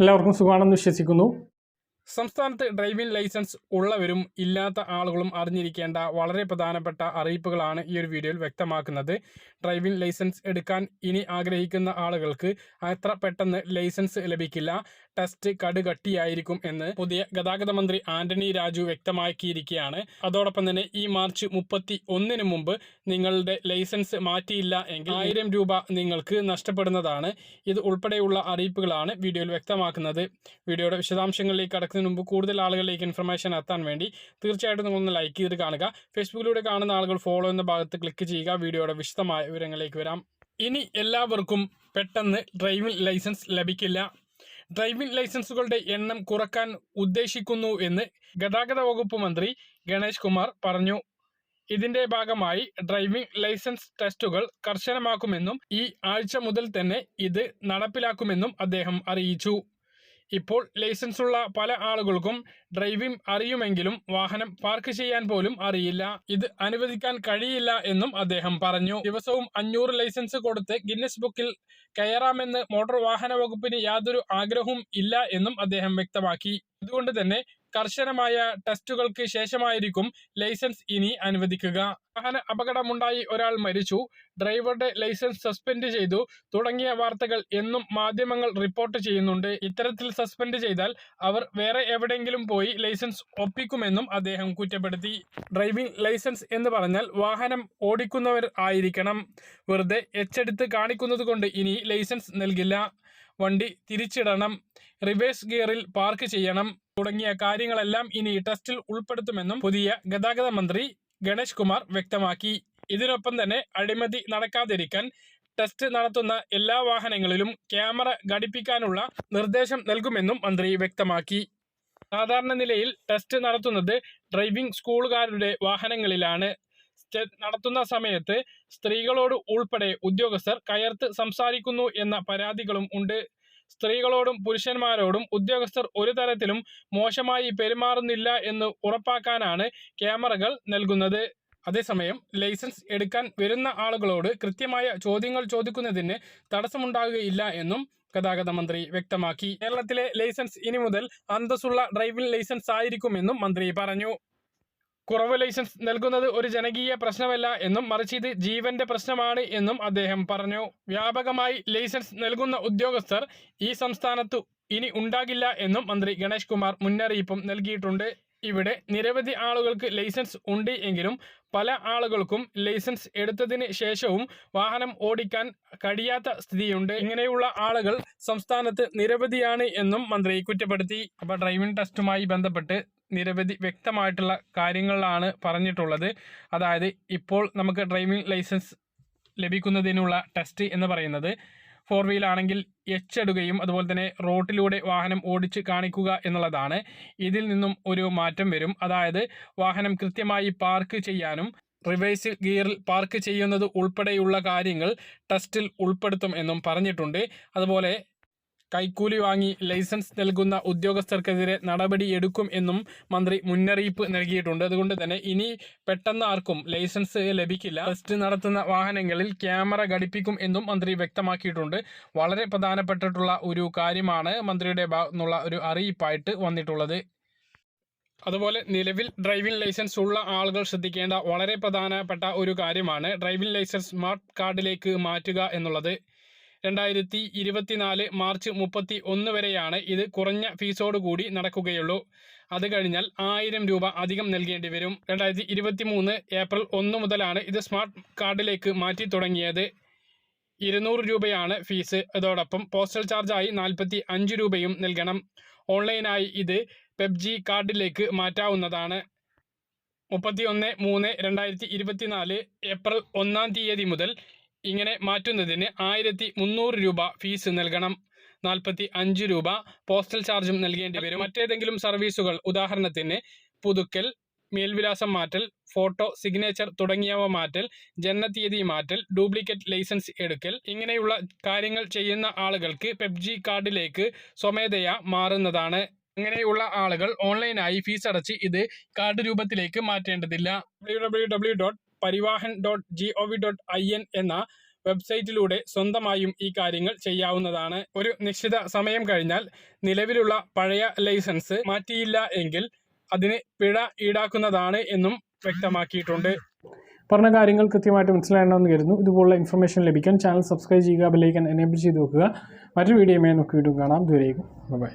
എല്ലാവർക്കും സുഖമാണെന്ന് വിശ്വസിക്കുന്നു. സംസ്ഥാനത്ത് ഡ്രൈവിംഗ് ലൈസൻസ് ഉള്ളവരും ഇല്ലാത്ത ആളുകളും അറിഞ്ഞിരിക്കേണ്ട വളരെ പ്രധാനപ്പെട്ട അറിയിപ്പുകളാണ് ഈ ഒരു വീഡിയോയിൽ വ്യക്തമാക്കുന്നത്. ഡ്രൈവിംഗ് ലൈസൻസ് എടുക്കാൻ ഇനി ആഗ്രഹിക്കുന്ന ആളുകൾക്ക് അത്ര പെട്ടെന്ന് ലൈസൻസ് ലഭിക്കില്ല. ടെസ്റ്റ് കടുകട്ടിയായിരിക്കും എന്ന് പുതിയ ഗതാഗത മന്ത്രി ആന്റണി രാജു വ്യക്തമാക്കിയിരിക്കുകയാണ്. അതോടൊപ്പം തന്നെ ഈ മാർച്ച് മുപ്പത്തി ഒന്നിന് മുമ്പ് നിങ്ങളുടെ ലൈസൻസ് മാറ്റിയില്ല എങ്കിൽ ആയിരം രൂപ നിങ്ങൾക്ക് നഷ്ടപ്പെടുന്നതാണ്. ഇത് ഉൾപ്പെടെയുള്ള അറിയിപ്പുകളാണ് വീഡിയോയിൽ വ്യക്തമാക്കുന്നത്. വീഡിയോയുടെ വിശദാംശങ്ങളിലേക്ക് കടക്കുന്നതിന് മുമ്പ് കൂടുതൽ ആളുകളിലേക്ക് ഇൻഫർമേഷൻ എത്താൻ വേണ്ടി തീർച്ചയായിട്ടും നിങ്ങളൊന്ന് ലൈക്ക് ചെയ്ത് കാണുക. ഫേസ്ബുക്കിലൂടെ കാണുന്ന ആളുകൾ ഫോളോ എന്ന ഭാഗത്ത് ക്ലിക്ക് ചെയ്യുക. വീഡിയോയുടെ വിശദമായ വിവരങ്ങളിലേക്ക് വരാം. ഇനി എല്ലാവർക്കും പെട്ടെന്ന് ഡ്രൈവിംഗ് ലൈസൻസ് ലഭിക്കില്ല. ഡ്രൈവിംഗ് ലൈസൻസുകളുടെ എണ്ണം കുറയ്ക്കാൻ ഉദ്ദേശിക്കുന്നു എന്ന് ഗതാഗത വകുപ്പ് മന്ത്രി ഗണേഷ് കുമാർ പറഞ്ഞു. ഇതിന്റെ ഭാഗമായി ഡ്രൈവിംഗ് ലൈസൻസ് ടെസ്റ്റുകൾ കർശനമാക്കുമെന്നും ഈ ആഴ്ച മുതൽ തന്നെ ഇത് നടപ്പിലാക്കുമെന്നും അദ്ദേഹം അറിയിച്ചു. ഇപ്പോൾ ലൈസൻസ് ഉള്ള പല ആളുകൾക്കും ഡ്രൈവിംഗ് അറിയുമെങ്കിലും വാഹനം പാർക്ക് ചെയ്യാൻ പോലും അറിയില്ല. ഇത് അനുവദിക്കാൻ കഴിയില്ല എന്നും അദ്ദേഹം പറഞ്ഞു. ദിവസവും അഞ്ഞൂറ് ലൈസൻസ് കൊടുത്ത് ഗിന്നസ് ബുക്കിൽ കയറാമെന്ന് മോട്ടോർ വാഹന വകുപ്പിന് യാതൊരു ആഗ്രഹവും ഇല്ല എന്നും അദ്ദേഹം വ്യക്തമാക്കി. അതുകൊണ്ട് തന്നെ കർശനമായ ടെസ്റ്റുകൾക്ക് ശേഷമായിരിക്കും ലൈസൻസ് ഇനി അനുവദിക്കുക. വാഹന അപകടമുണ്ടായി ഒരാൾ മരിച്ചു. ഡ്രൈവറുടെ ലൈസൻസ് സസ്പെൻഡ് ചെയ്തു. തുടങ്ങിയ വാർത്തകൾ എന്നും മാധ്യമങ്ങൾ റിപ്പോർട്ട് ചെയ്യുന്നുണ്ട്. ഇത്തരത്തിൽ സസ്പെൻഡ് ചെയ്താൽ അവർ വേറെ എവിടെയെങ്കിലും പോയി ലൈസൻസ് ഒപ്പിക്കുമെന്നും അദ്ദേഹം കുറ്റപ്പെടുത്തി. ഡ്രൈവിംഗ് ലൈസൻസ് എന്ന് പറഞ്ഞാൽ വാഹനം ഓടിക്കുന്നവർ ആയിരിക്കണം. വെറുതെ എച്ചെടുത്ത് കാണിക്കുന്നത് കൊണ്ട് ഇനി ലൈസൻസ് നൽകില്ല. വണ്ടി തിരിച്ചിടണം. റിവേഴ്സ് ഗിയറിൽ പാർക്ക് ചെയ്യണം. തുടങ്ങിയ കാര്യങ്ങളെല്ലാം ഇനി ടെസ്റ്റിൽ ഉൾപ്പെടുത്തുമെന്നും പുതിയ ഗതാഗത മന്ത്രി ഗണേഷ് കുമാർ വ്യക്തമാക്കി. ഇതിനൊപ്പം തന്നെ അഴിമതി നടക്കാതിരിക്കാൻ ടെസ്റ്റ് നടത്തുന്ന എല്ലാ വാഹനങ്ങളിലും ക്യാമറ ഘടിപ്പിക്കാനുള്ള നിർദ്ദേശം നൽകുമെന്നും മന്ത്രി വ്യക്തമാക്കി. സാധാരണ നിലയിൽ ടെസ്റ്റ് നടത്തുന്നത് ഡ്രൈവിംഗ് സ്കൂളുകാരുടെ വാഹനങ്ങളിലാണ്. നടത്തുന്ന സമയത്ത് സ്ത്രീകളോട് ഉൾപ്പെടെ ഉദ്യോഗസ്ഥർ കയർത്ത് സംസാരിക്കുന്നു എന്ന പരാതികളും ഉണ്ട്. സ്ത്രീകളോടും പുരുഷന്മാരോടും ഉദ്യോഗസ്ഥർ ഒരു തരത്തിലും മോശമായി പെരുമാറുന്നില്ല എന്ന് ഉറപ്പാക്കാനാണ് ക്യാമറകൾ നൽകുന്നത്. അതേസമയം ലൈസൻസ് എടുക്കാൻ വരുന്ന ആളുകളോട് കൃത്യമായ ചോദ്യങ്ങൾ ചോദിക്കുന്നതിന് തടസ്സമുണ്ടാകുകയില്ല എന്നും ഗതാഗത മന്ത്രി വ്യക്തമാക്കി. കേരളത്തിലെ ലൈസൻസ് ഇനി മുതൽ അന്തസ്സുള്ള ഡ്രൈവിംഗ് ലൈസൻസ് ആയിരിക്കുമെന്നും മന്ത്രി പറഞ്ഞു. കുറവ് ലൈസൻസ് നൽകുന്നത് ഒരു ജനകീയ പ്രശ്നമല്ല എന്നും മറിച്ച് ഇത് ജീവന്റെ പ്രശ്നമാണ് എന്നും അദ്ദേഹം പറഞ്ഞു. വ്യാപകമായി ലൈസൻസ് നൽകുന്ന ഉദ്യോഗസ്ഥർ ഈ സംസ്ഥാനത്തു ഇനി ഉണ്ടാകില്ല എന്നും മന്ത്രി ഗണേഷ് കുമാർ മുന്നറിയിപ്പും നൽകിയിട്ടുണ്ട്. ഇവിടെ നിരവധി ആളുകൾക്ക് ലൈസൻസ് ഉണ്ട് എങ്കിലും പല ആളുകൾക്കും ലൈസൻസ് എടുത്തതിന് ശേഷവും വാഹനം ഓടിക്കാൻ കഴിയാത്ത സ്ഥിതിയുണ്ട്. ഇങ്ങനെയുള്ള ആളുകൾ സംസ്ഥാനത്ത് നിരവധിയാണ് എന്നും മന്ത്രി കുറ്റപ്പെടുത്തി. അപ്പോൾ ഡ്രൈവിംഗ് ടെസ്റ്റുമായി ബന്ധപ്പെട്ട് നിരവധി വ്യക്തമായിട്ടുള്ള കാര്യങ്ങളാണ് പറഞ്ഞിട്ടുള്ളത്. അതായത് ഇപ്പോൾ നമുക്ക് ഡ്രൈവിംഗ് ലൈസൻസ് ലഭിക്കുന്നതിനുള്ള ടെസ്റ്റ് എന്ന് പറയുന്നത് ഫോർ വീലാണെങ്കിൽ എച്ച് ഇടുകയും അതുപോലെ തന്നെ റോട്ടിലൂടെ വാഹനം ഓടിച്ച് കാണിക്കുക എന്നുള്ളതാണ്. ഇതിൽ നിന്നും ഒരു മാറ്റം വരും. അതായത് വാഹനം കൃത്യമായി പാർക്ക് ചെയ്യാനും റിവേഴ്സ് ഗിയറിൽ പാർക്ക് ചെയ്യുന്നത് ഉൾപ്പെടെയുള്ള കാര്യങ്ങൾ ടെസ്റ്റിൽ ഉൾപ്പെടുത്തും എന്നും പറഞ്ഞിട്ടുണ്ട്. അതുപോലെ കൈക്കൂലി വാങ്ങി ലൈസൻസ് നൽകുന്ന ഉദ്യോഗസ്ഥർക്കെതിരെ നടപടി എടുക്കും എന്നും മന്ത്രി മുന്നറിയിപ്പ് നൽകിയിട്ടുണ്ട്. അതുകൊണ്ട് തന്നെ ഇനി പെട്ടെന്ന് ആർക്കും ലൈസൻസ് ലഭിക്കില്ല. ടെസ്റ്റ് നടത്തുന്ന വാഹനങ്ങളിൽ ക്യാമറ ഘടിപ്പിക്കും എന്നും മന്ത്രി വ്യക്തമാക്കിയിട്ടുണ്ട്. വളരെ പ്രധാനപ്പെട്ടിട്ടുള്ള ഒരു കാര്യമാണ് മന്ത്രിയുടെ ഭാഗത്തുനിന്നുള്ള ഒരു അറിയിപ്പായിട്ട് വന്നിട്ടുള്ളത്. അതുപോലെ നിലവിൽ ഡ്രൈവിംഗ് ലൈസൻസ് ഉള്ള ആളുകൾ ശ്രദ്ധിക്കേണ്ട വളരെ പ്രധാനപ്പെട്ട ഒരു കാര്യമാണ് ഡ്രൈവിംഗ് ലൈസൻസ് സ്മാർട്ട് കാർഡിലേക്ക് മാറ്റുക എന്നുള്ളത്. രണ്ടായിരത്തി ഇരുപത്തിനാല് മാർച്ച് മുപ്പത്തി ഒന്ന് വരെയാണ് ഇത് കുറഞ്ഞ ഫീസോടുകൂടി നടക്കുകയുള്ളൂ. അത് കഴിഞ്ഞാൽ ആയിരം രൂപ അധികം നൽകേണ്ടി വരും. രണ്ടായിരത്തി ഇരുപത്തി മൂന്ന് ഏപ്രിൽ ഒന്ന് മുതലാണ് ഇത് സ്മാർട്ട് കാർഡിലേക്ക് മാറ്റി തുടങ്ങിയത്. ഇരുന്നൂറ് രൂപയാണ് ഫീസ്. അതോടൊപ്പം പോസ്റ്റൽ ചാർജായി നാൽപ്പത്തി അഞ്ച് രൂപയും നൽകണം. ഓൺലൈനായി ഇത് പെബ്ജി കാർഡിലേക്ക് മാറ്റാവുന്നതാണ്. മുപ്പത്തി ഒന്ന് മൂന്ന് രണ്ടായിരത്തി ഇരുപത്തിനാല് ഏപ്രിൽ ഒന്നാം തീയതി മുതൽ ഇങ്ങനെ മാറ്റുന്നതിന് ആയിരത്തി മുന്നൂറ് രൂപ ഫീസ് നൽകണം. നാൽപ്പത്തി അഞ്ച് രൂപ പോസ്റ്റൽ ചാർജും നൽകേണ്ടി വരും. മറ്റേതെങ്കിലും സർവീസുകൾ ഉദാഹരണത്തിന് പുതുക്കൽ മേൽവിലാസം മാറ്റൽ ഫോട്ടോ സിഗ്നേച്ചർ തുടങ്ങിയവ മാറ്റൽ ജനനത്തീയതി മാറ്റൽ ഡ്യൂപ്ലിക്കേറ്റ് ലൈസൻസ് എടുക്കൽ ഇങ്ങനെയുള്ള കാര്യങ്ങൾ ചെയ്യുന്ന ആളുകൾക്ക് പെബ്ജി കാർഡിലേക്ക് സ്വമേധയാ മാറുന്നതാണ്. അങ്ങനെയുള്ള ആളുകൾ ഓൺലൈനായി ഫീസ് അടച്ച് ഇത് കാർഡ് രൂപത്തിലേക്ക് മാറ്റേണ്ടതില്ല. W W W dot Parivahan dot G O V dot I N എന്ന വെബ്സൈറ്റിലൂടെ സ്വന്തമായും ഈ കാര്യങ്ങൾ ചെയ്യാവുന്നതാണ്. ഒരു നിശ്ചിത സമയം കഴിഞ്ഞാൽ നിലവിലുള്ള പഴയ ലൈസൻസ് മാറ്റിയില്ല എങ്കിൽ അതിന് പിഴ ഈടാക്കുന്നതാണ് എന്നും വ്യക്തമാക്കിയിട്ടുണ്ട്. പറഞ്ഞ കാര്യങ്ങൾ കൃത്യമായിട്ട് മനസ്സിലാകണമെന്ന് കരുതുന്നു. ഇതുപോലുള്ള ഇൻഫർമേഷൻ ലഭിക്കാൻ ചാനൽ സബ്സ്ക്രൈബ് ചെയ്യുക ബെല്ലൈക്കൻ എനേബിൾ ചെയ്ത് വെക്കുക. മറ്റൊരു വീഡിയോയുമായി നോക്കി വീണ്ടും കാണാം. ദൂരേക്കും ബൈ